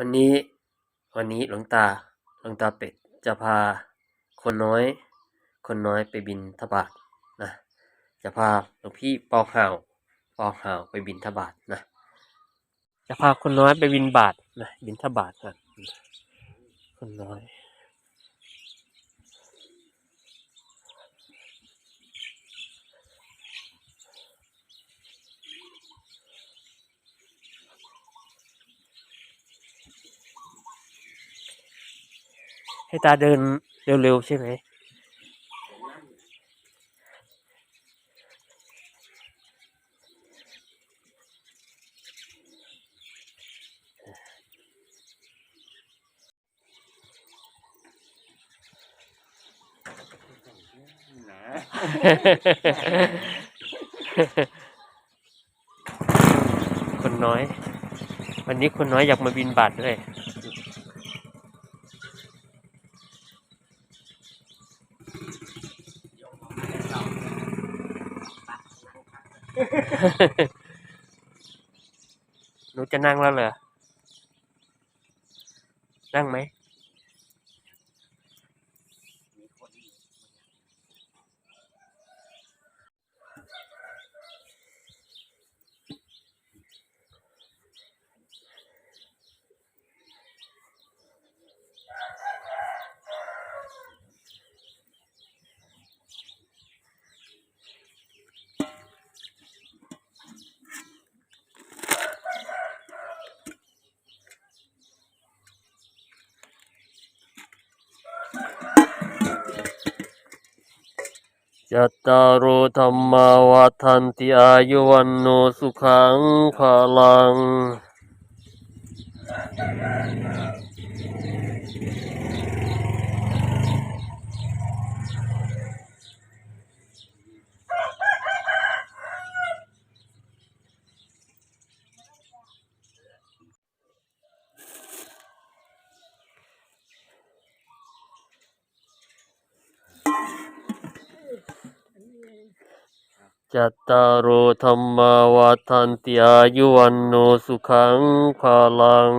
วันนี้วันนี้หลวงตาหลวงตาเป็ดจะพาคนน้อย คนน้อยไปบินทบาทนะจะพาหลวงพี่ปอห่าวปอห่าวไปบินทบาทนะจะพาคนน้อยไปบินบาทนะบินทบาทนะคนน้อย ให้ตาเดินเร็วๆใช่ไหมคนน้อย วันนี้คนน้อยอยากมาบินบาทด้วย หนูจะนั่งแล้วเหรอ นั่งไหม จัตตารุธรรมวัฏันติอายุวันโนสุขังพลัง จัตตารโอธรรมาวัฏันติอายุวันโนสุขังภาลัง